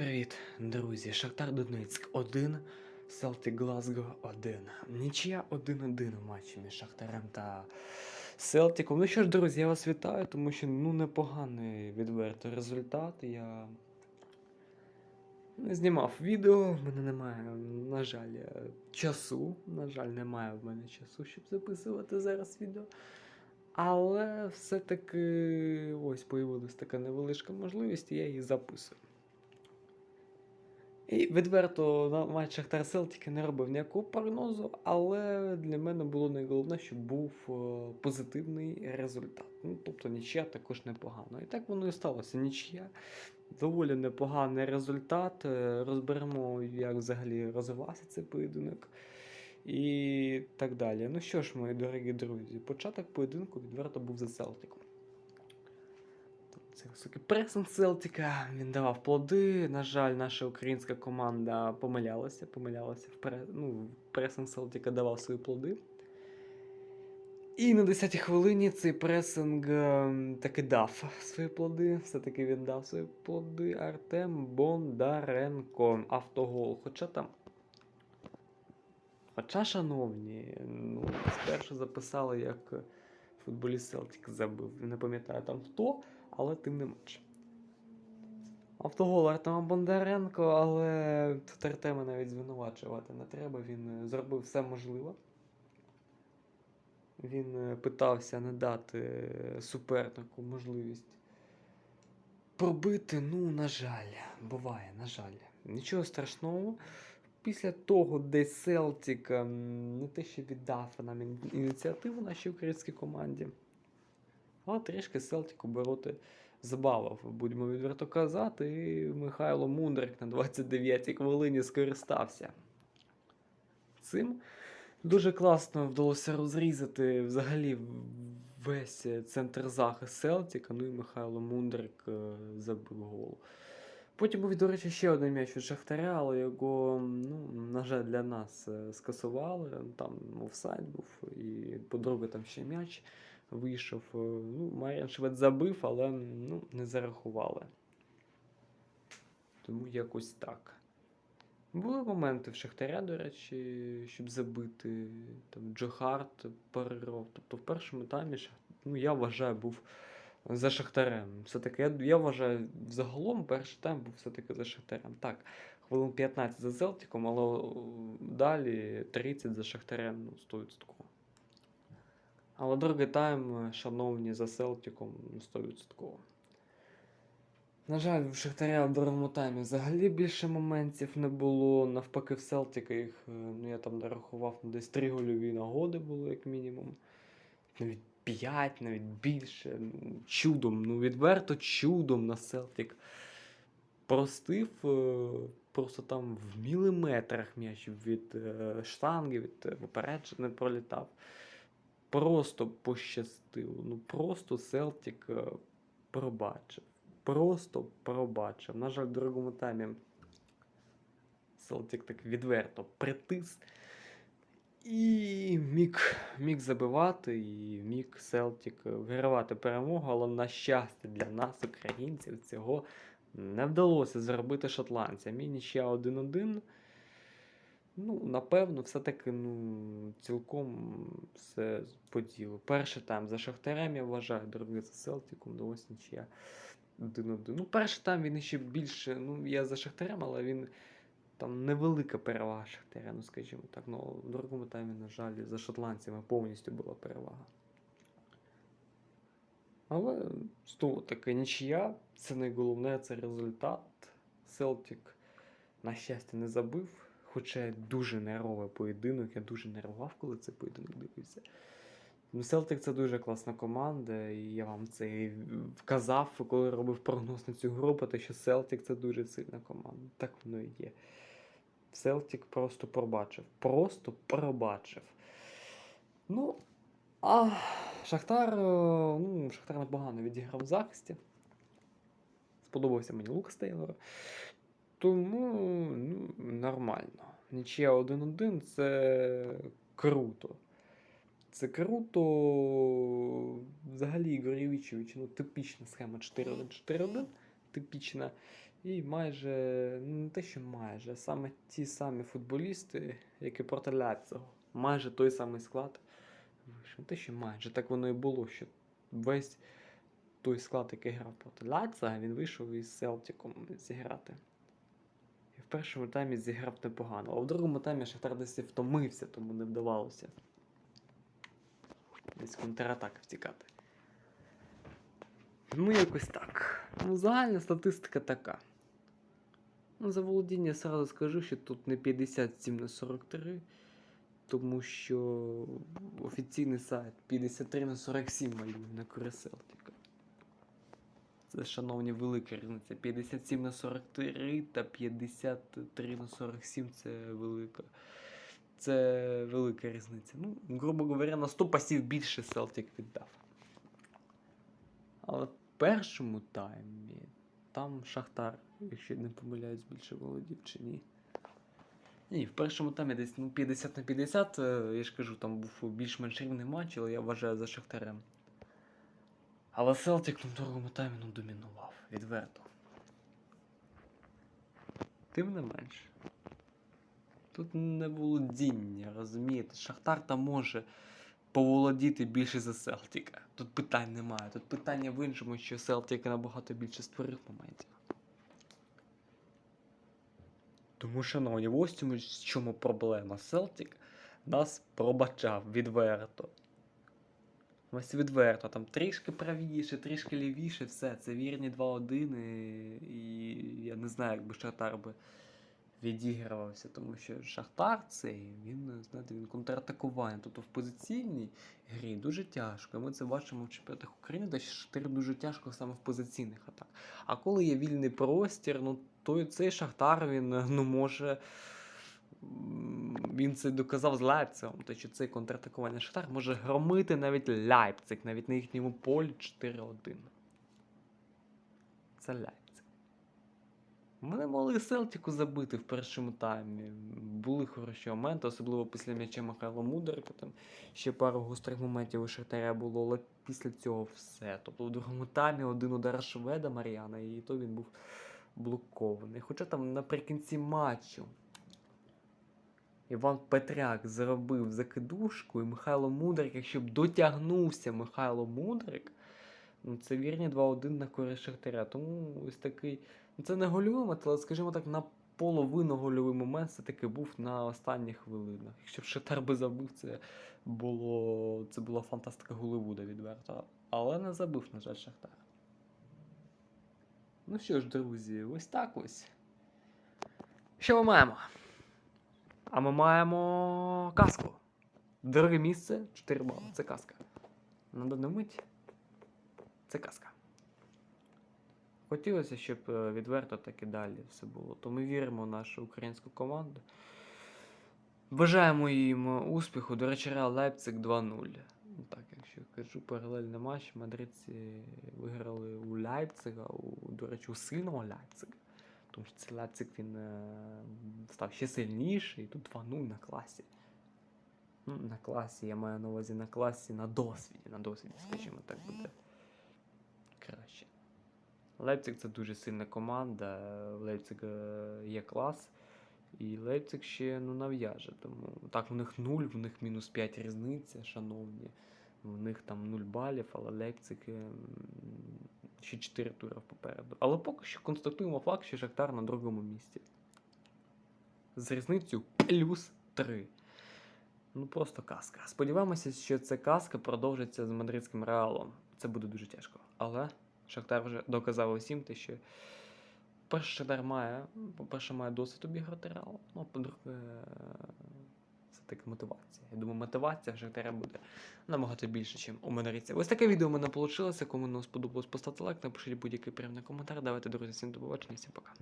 Привіт, друзі. Шахтар Донецьк 1, Селтик Глазго 1. Нічия 1-1 у матчі між Шахтарем та Селтиком. Ну що ж, друзі, я вас вітаю, тому що ну непоганий відвертий результат. Я не знімав відео, в мене немає, на жаль, часу. На жаль, немає в мене часу, щоб записувати зараз відео. Але все-таки ось появилась така невеличка можливість, і я її записую. І відверто на матч Шахтар не робив ніяку прогнозу, але для мене було найголовніше, щоб був е, позитивний результат. Ну, тобто нічия також непогано. І так воно і сталося. Нічия. Доволі непоганий результат. Е, Розберемо, як взагалі розвивався цей поєдинок. І так далі. Ну що ж, мої дорогі друзі, початок поєдинку відверто був за Селтиком. Це високий пресинг Селтика, він давав плоди. На жаль, наша українська команда помилялася, помилялася в ну, пресинг Селтика давав свої плоди. І на 10-й хвилині цей пресинг ем, таки дав свої плоди. Все-таки він дав свої плоди Артем Бондаренко. Автогол. Хоча там. Хоча, шановні, ну, спершу записали, як футболіст Селтик забив. Не пам'ятаю там хто але тим не менше. Автогол Артема Бондаренко, але тут Артема навіть звинувачувати не треба. Він е, зробив все можливе. Він е, питався не дати е, супернику можливість пробити. Ну, на жаль, буває, на жаль. Нічого страшного. Після того, де Селтік ем, не те, що віддав нам ініціативу нашій українській команді. Але трішки Селтік обороти збавив, будемо відверто казати, і Михайло Мундрик на 29-й хвилині скористався. Цим дуже класно вдалося розрізати взагалі весь центр захист Селтіка, ну і Михайло Мундрик е, забив гол. Потім був, до речі, ще один м'яч від Шахтаря, але його, ну, на жаль, для нас е, скасували. Там офсайд був, і по-друге, там ще м'яч вийшов. Е, Ну, Маріан Швед забив, але ну, не зарахували. Тому якось так. Були моменти в Шахтаря, до речі, щоб забити. Там Джо Харт переров. Тобто в першому таймі ну, я вважаю, був за Шахтарем. Все-таки я, я вважаю, загалом перший тайм був все-таки за Шахтарем. Так, хвилин 15 за Селтиком, але далі 30 за Шахтарем, ну, 100%. Але другий тайм, е, шановні, за Селтиком ну, 100%. На жаль, в Шахтаря в другому таймі взагалі більше моментів не було. Навпаки, в Селтика їх, е, ну я там нарахував, ну, десь три гольові нагоди було, як мінімум. Навіть 5, навіть більше. Ну, Чудом, ну відверто чудом на Селтик простив. е, Просто там в міліметрах м'яч від штанги, від попередження пролітав. Просто пощастило. Ну просто Селтик е, пробачив. Просто пробачив. На жаль, в другому таймі Селтик так відверто притис. І міг, міг забивати, і міг Селтик вигравати перемогу, але на щастя для нас, українців, цього не вдалося зробити шотландцям. І нічия 1-1. Ну, напевно, все-таки ну, цілком все по ділу. Перший тайм за Шахтарем, я вважаю, другий за Селтиком, до ось нічия Ну, перший тайм він ще більше. Ну, я за Шахтарем, але він там невелика перевага Шахтаря, ну скажімо так. Ну, в другому таймі, на жаль, за шотландцями повністю була перевага. Але знову таки нічия, це найголовне, це результат. Селтик, на щастя, не забив. Хоча дуже нервовий поєдинок, я дуже нервував, коли цей поєдинок дивився. Ну, Селтик це дуже класна команда, і я вам це і вказав, коли робив прогноз на цю групу, те, що Селтик це дуже сильна команда. Так воно і є. Селтик просто пробачив. Просто пробачив. Ну, а Шахтар, е, ну, Шахтар непогано відіграв в захисті. Сподобався мені Лукас Тейлор. Тому ну, нормально. Нічия 1-1 це круто. Це круто. Взагалі Ігор Євічевич, ну, типічна схема 4-1-4-1. Типічна. І майже, ну не те, що майже, саме ті самі футболісти, які проти Ляцього. Майже той самий склад. Не те, що майже, так воно і було, що весь той склад, який грав проти Ляцага, він вийшов із Селтіком зіграти. В першому таймі зіграв непогано, а в другому таймі Шахтар десь втомився, тому не вдавалося. Десь контратаки втікати. Ну, якось так. Ну, загальна статистика така. Ну, за володіння сразу скажу, що тут не 57 на 43, тому що офіційний сайт 53 на 47 малює на користь Селтіка. Це, шановні, велика різниця. 57 на 43 та 53 на 47 це велика. Це велика різниця. Ну, грубо говоря, на 100 пасів більше Селтік віддав. Але в першому таймі там Шахтар, якщо не помиляюсь, більше володів чи ні. Ні, в першому таймі десь ну, 50 на 50, е, я ж кажу, там був більш-менш рівний матч, але я вважаю за Шахтарем. Але Селтик на другому таймі ну, домінував, відверто. Тим не менш. Тут не володіння, розумієте? Шахтар там може поволодіти більше за Селтіка. Тут питань немає. Тут питання в іншому, що Селтік набагато більше створив моментів. Тому, шановні, ось цьому чому проблема. Селтік нас пробачав відверто. Ось відверто, там трішки правіше, трішки лівіше, все. Це вірні 2-1, і, я не знаю, як би Шахтар би відігравався, тому що Шахтар цей, він, знаєте, він контратакування. Тобто в позиційній грі дуже тяжко. І ми це бачимо в чемпіонатах України, де Шахтар дуже тяжко саме в позиційних атак. А коли є вільний простір, ну то цей Шахтар він ну, може. Він це доказав з Лайпцигом, те, що цей контратакування Шахтар може громити навіть Лайпциг, навіть на їхньому полі 4-1. Це Лайпциг. Ми не могли Селтіку забити в першому таймі. Були хороші моменти, особливо після м'яча Михайла Мудрика. Там ще пару гострих моментів у Шахтаря було, але після цього все. Тобто в другому таймі один удар Шведа Мар'яна, і то він був блокований. Хоча там наприкінці матчу Іван Петряк зробив закидушку, і Михайло Мудрик, якщо б дотягнувся Михайло Мудрик, ну це вірні 2-1 на користь Шахтаря. Тому ось такий. Ну, це не гольовий але, скажімо так, на половину гольовий момент все-таки був на останніх хвилинах. Якщо б Шахтар би забив, це було. Це була фантастика Голливуда відверто. Але не забив, на жаль, Шахтар. Ну що ж, друзі, ось так ось. Що ми маємо? А ми маємо казку. Друге місце 4 бали. Це казка. На дану мить це казка. Хотілося, щоб е, відверто так і далі все було. То ми віримо в нашу українську команду. Бажаємо їм успіху. До речі, Реал Лейпциг 2-0. Ну, Так, якщо кажу, паралельний матч, мадридці виграли у Лейпцига, у, до речі, у сильного Лейпцига. Тому що цей Лейпциг він е, став ще сильніший, і тут 2-0 на класі. Ну, на класі, я маю на увазі на класі, на досвіді, на досвіді, скажімо так, буде краще. Лейпциг це дуже сильна команда. В Лейпцига є клас. І Лейпциг ще ну, нав'яже. Тому так, в них 0, в них мінус 5 різниця, шановні. В них там 0 балів, але Лейпциг ем, ще 4 тури попереду. Але поки що констатуємо факт, що Шахтар на другому місці. З різницею плюс 3. Ну просто казка. Сподіваємося, що ця казка продовжиться з мадридським реалом. Це буде дуже тяжко. Але Шахтар вже доказав усім те, що перше Шахтар має, по-перше, має досвід обіграти реал, ну, а по-друге, це така мотивація. Я думаю, мотивація в Шахтаря буде набагато більше, ніж у Мандрівця. Ось таке відео в мене вийшло. Кому не сподобалось, поставте лайк, напишіть будь-який приємний коментар. Давайте, друзі, всім до побачення, всім пока.